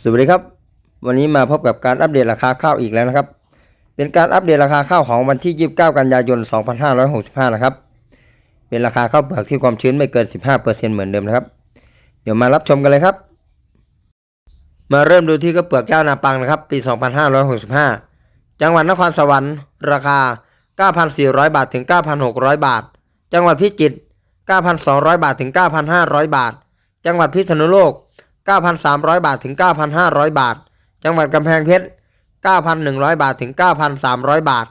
สวัสดีครับ วันนี้มาพบกับการอัปเดตราคาข้าวอีกแล้วนะครับ เป็นการอัปเดตราคาข้าวของวันที่ 29 กันยายน 2565 นะครับ เป็นราคาข้าวเปลือกที่ความชื้นไม่เกิน 15%เหมือนเดิมนะครับ เดี๋ยวมารับชมกันเลยครับ มาเริ่มดูที่ข้าวเปลือกเจ้านาปังนะครับ ปี 2565 จังหวัดนครสวรรค์ ราคา 9,400 บาทถึง 9,600 บาท จังหวัดพิจิตร 9,200 บาทถึง 9,500 บาท จังหวัดพิษณุโลก 9,300 บาทถึง 9,500 บาท จังหวัดกำแพงเพชร 9,100 บาทถึง 9,300 บาท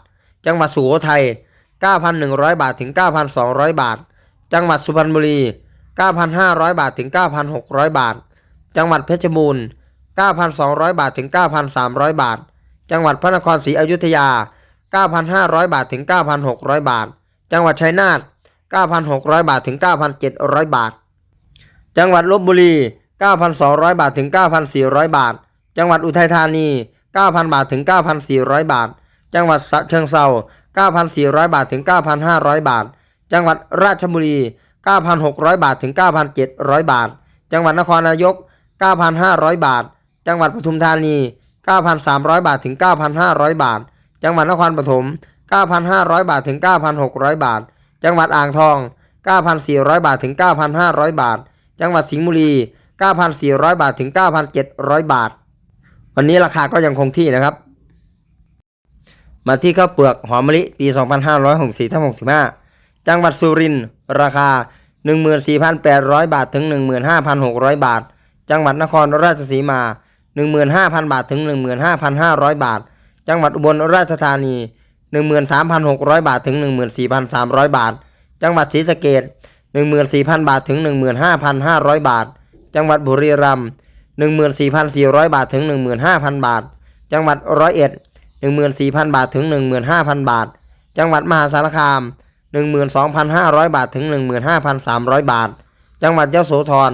จังหวัดสุโขทัย 9,100 บาทถึง 9,200 บาท จังหวัดสุพรรณบุรี 9,500 บาทถึง 9,600 บาท จังหวัดเพชรบูรณ์ 9,200 บาทถึง 9,300 บาท จังหวัดพระนครศรีอยุธยา 9,500 บาทถึง 9,600 บาท จังหวัดชัยนาท 9,600 บาทถึง 9,700 บาท จังหวัดลบบุรี 9,200 บาทถึง 9,400 บาท จังหวัดอุทัยธานี 9,000 บาทถึง 9,400 บาท จังหวัดเชิงเทรา9,400 บาทถึง 9,500 บาท จังหวัดราชบุรี 9,600 บาทถึง 9,700 บาท จังหวัดนครนายก 9,500 บาท จังหวัดปทุมธานี 9,300 บาทถึง 9,500 บาท จังหวัดนครปฐม 9,500 บาทถึง 9,600 บาท จังหวัดอ่างทอง 9,400 บาทถึง 9,500 บาท จังหวัดสิงห์บุรี 9,400 บาทถึง 9,700 บาท วันนี้ราคาก็ยังคงที่นะครับ มาที่ข้าวเปลือกหอมมะลิปี 2564ทับ65 จังหวัดสุรินทร์ราคา 14,800 บาทถึง 15,600 บาท จังหวัดนครราชสีมา 15,000 บาทถึง 15,500 บาท จังหวัดอุบลราชธานี 13,600 บาทถึง 14,300 บาท จังหวัดศรีสะเกษ14,000 บาทถึง 15,500 บาท จังหวัดบุรีรัมย์14,400 บาทถึง 15,000 บาท จังหวัดร้อยเอ็ด14,000 บาทถึง 15,000 บาท จังหวัดมหาสารคาม 12,500 บาทถึง 15,300 บาท จังหวัดยโสธร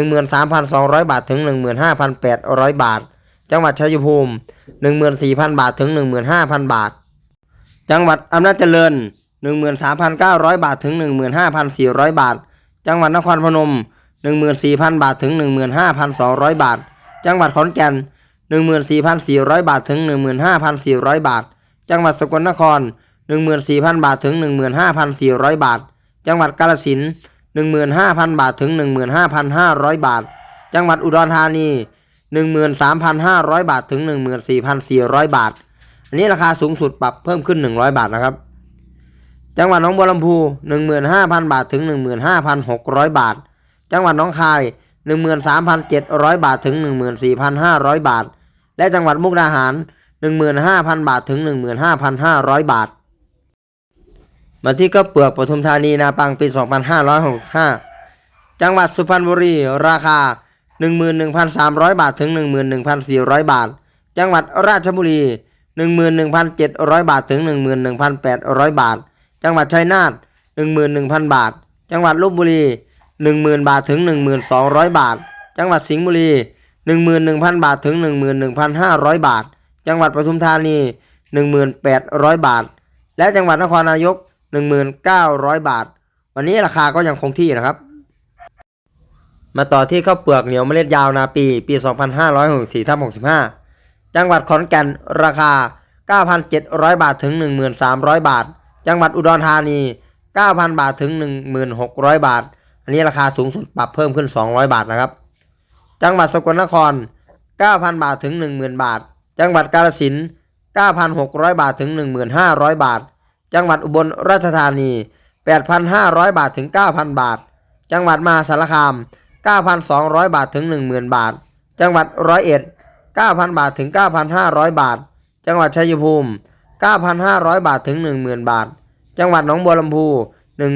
13,200 บาทถึง 15,800 บาท จังหวัดชัยภูมิ 14,000 บาทถึง 15,000 บาท จังหวัดอำนาจเจริญ 13,900 บาทถึง 15,400 บาท จังหวัดนครพนม 14,000 บาทถึง 15,200 บาท จังหวัดขอนแก่น 14,400 บาทถึง 15,400 บาท จังหวัดสกลนคร 14,000 บาทถึง 15,400 บาท จังหวัดกาฬสินธุ์15,000 บาทถึง 15,500 บาท จังหวัดอุดรธานี 13,500 บาทถึง 14,400 บาท อันนี้ราคาสูงสุดปรับเพิ่มขึ้น 100 บาทนะครับจังหวัดหนองบัวลำพู 15,000 บาทถึง 15,600 บาท จังหวัดหนองคาย 13,700 บาทถึง 14,500 บาท และจังหวัดมุกดาหาร 15,000 บาทถึง 15,500 บาท มาที่ข้าวเปลือกปทุมธานีนาปังปี 2565 จังหวัดสุพรรณบุรีราคา 11,300 บาทถึง 11,400 บาท จังหวัดราชบุรี 11,700 บาทถึง 11,800 บาท จังหวัดชัยนาท11,000 บาท จังหวัดลบบุรี 10,000 บาทถึง 1200 บาท จังหวัดสิงห์บุรี 11,000 บาทถึง 11,500 บาท จังหวัดปทุมธานี 1,800 บาท และจังหวัดนครนายก 1,900 บาท วันนี้ราคาก็ยังคงที่นะครับ มาต่อที่ข้าวเปลือกเหนียวเมล็ดยาวนาปี ปี 2564ทับ65 จังหวัดขอนแก่นราคา 9,700 บาทถึง 1,300 บาท จังหวัดอุดรธานี 9,000 บาทถึง 1,600 บาท อันนี้ราคาสูงสุดปรับเพิ่มขึ้น 200 บาทนะครับ จังหวัดสกลนคร 9,000 บาทถึง 10,000 บาท จังหวัดกาฬสินธุ์9,600 บาทถึง 1,500 บาท จังหวัดอุบลราชธานี 8,500 บาทถึง 9,000 บาท จังหวัดมหาสารคาม 9,200 บาทถึง 10,000 บาท จังหวัดร้อยเอ็ด 9,000 บาทถึง 9,500 บาท จังหวัดชัยภูมิ 9,500 บาทถึง 10,000 บาท จังหวัดหนองบัวลำพู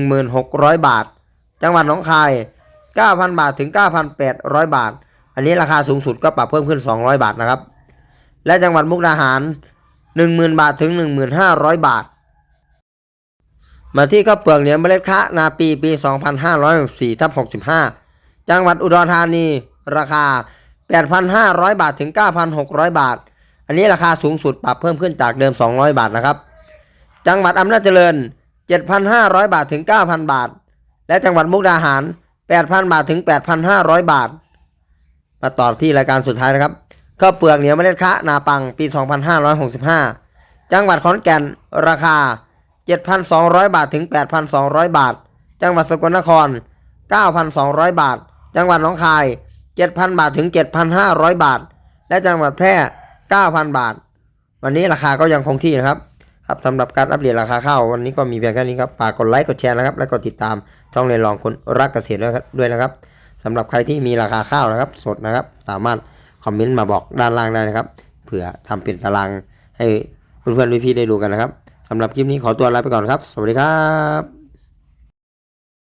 1,600 บาท จังหวัดหนองคาย 9,000 บาทถึง 9,800 บาท อันนี้ราคาสูงสุดก็ปรับเพิ่มขึ้น 200 บาทนะครับ และจังหวัดมุกดาหาร 10,000 บาทถึง 1,500 บาท มาที่ข้าวเปลือกเหนียวเมล็ดคะนาปีปี 2564ทับ65 จังหวัดอุดรธานีราคา 8,500 บาทถึง 9,600 บาท อันนี้ราคาสูงสุดปรับเพิ่มขึ้นจากเดิม 200 บาทนะครับ จังหวัดอำนาจเจริญ 7,500 บาทถึง 9,000 บาท และจังหวัดมุกดาหาร 8,000 บาทถึง 8,500 บาท มาต่อที่รายการสุดท้ายนะครับข้าวเปลือกเหนียวเมล็ดคะนาปังปี 2565 จังหวัดขอนแก่นราคา 7,200 บาทถึง 8,200 บาท จังหวัดสกลนคร 9,200 บาท จังหวัดหนองคาย 7,000 บาทถึง 7,500 บาท และจังหวัดแพร่ 9,000 บาท วันนี้ราคาก็ยังคงที่นะครับ ครับสำหรับการอัปเดตราคาข้าววันนี้ก็มีเพียงแค่นี้ครับฝากกดไลค์กดแชร์นะครับ และกดติดตามช่องเรียนรองคนรักเกษตรด้วยนะครับสำหรับใครที่มีราคาข้าวนะครับ สดนะครับ สามารถคอมเมนต์มาบอกด้านล่างได้นะครับเผื่อทำเป็นตารางให้เพื่อนๆพี่ๆได้ดูกันนะครับสำหรับคลิปนี้ขอตัวลาไปก่อนครับ สวัสดีครับ